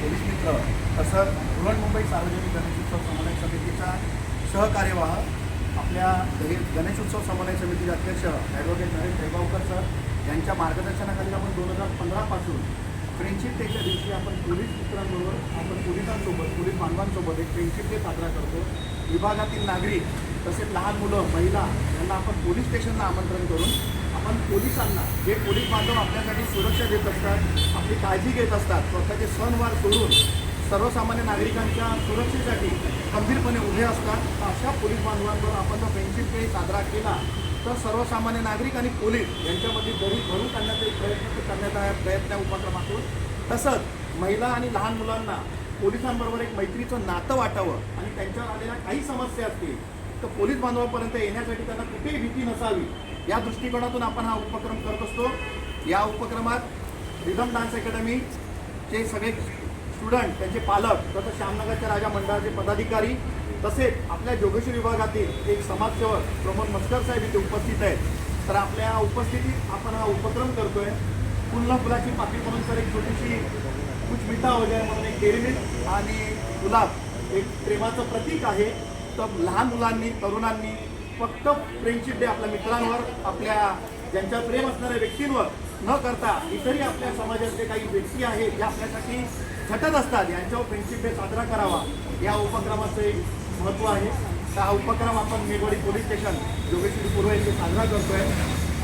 Police मित्र तसंच मुंबई सार्वजनिक गणेशोत्सव समन्वय समितीचा सहकार्यवाह आपल्या गणेशोत्सव समन्वय समितीचे अध्यक्ष ॲडव्होकेट नरेश जयगावकर सर यांच्या मार्गदर्शनाखाली आपण दोन हजार पंधरापासून फ्रेंडशिप डेच्या दिवशी आपण पोलीस मित्रांबरोबर आपण पोलिसांसोबत पोलीस बांधवांसोबत एक फ्रेंडशिप डे साजरा करतो. विभागातील नागरिक तसेच लहान मुलं महिला यांना आपण पोलीस स्टेशनला आमंत्रण करून आपण पोलिसांना जे पोलीस बांधव आपल्यासाठी सुरक्षा देत असतात ही काळजी घेत असतात. स्वतःचे सणवार सोडून सर्वसामान्य नागरिकांच्या सुरक्षेसाठी खंबीरपणे उभे असतात. अशा पोलीस बांधवांवर आपण जर फ्रेंडशिप डे साजरा केला तर सर्वसामान्य नागरिक आणि पोलीस यांच्यामध्ये दरी भरून काढण्याचा एक प्रयत्न करण्यात आहे प्रयत्न आहे उपक्रमातून. तसंच महिला आणि लहान मुलांना पोलिसांबरोबर एक मैत्रीचं नातं वाटावं आणि त्यांच्यावर आलेल्या काही समस्या असतील तर पोलीस बांधवापर्यंत येण्यासाठी त्यांना कुठेही भीती नसावी. या दृष्टिकोनातून आपण हा उपक्रम करत असतो. या उपक्रमात रिदम डान्स अकॅडमीचे सगळे स्टुडंट त्यांचे पालक तसंच श्यामनगरच्या राजा मंडळाचे पदाधिकारी तसेच आपल्या जोगेश्वरी विभागातील एक समाजसेवक प्रमोद मस्कर साहेब इथे उपस्थित आहेत. तर आपल्या उपस्थितीत आपण हा उपक्रम करतोय. फुलला फुलाची पाकळी म्हणून सर एक छोटीशी कुछ मिठा हो म्हणून एक डेअरी आणि गुलाब एक प्रेमाचं प्रतीक आहे. तर लहान मुलांनी तरुणांनी फक्त फ्रेंडशिप डे आपल्या मित्रांवर आपल्या ज्यांच्या प्रेम असणाऱ्या व्यक्तींवर न करता इतरही आपल्या समाजातले काही व्यक्ती आहेत ज्या आपल्यासाठी झटत असतात यांच्यावर फ्रेंडशिप डे साजरा करावा. या उपक्रमाचं एक महत्त्व आहे. तर हा उपक्रम आपण मेघवाडी पोलीस स्टेशन जोगेश्वरी पूर्व येथे साजरा करतोय.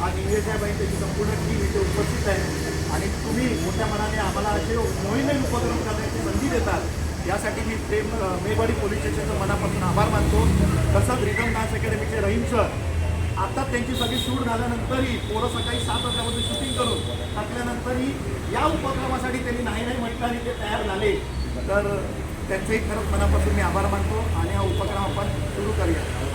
आज इंगे साहेब त्याची संपूर्ण टीम इथे उपस्थित आहे. आणि तुम्ही मोठ्या मनाने आम्हाला असे नवीन नवीन उपक्रम करण्याची संधी देतात. यासाठी मी प्रेम मेघवाडी पोलीस स्टेशनचं मनापासून आभार मानतो. तसंच रिझम डान्स अकॅडमीचे रहीम सर आता त्यांची सगळी शूट झाल्यानंतरही पोरं सकाळी सात वाजल्यामध्ये शूटिंग करून टाकल्यानंतरही या उपक्रमासाठी त्यांनी नाही नाही म्हटलं आणि ते तयार झाले. तर त्यांचेही खरंच मनापासून मी आभार मानतो आणि हा उपक्रम आपण सुरू करूया.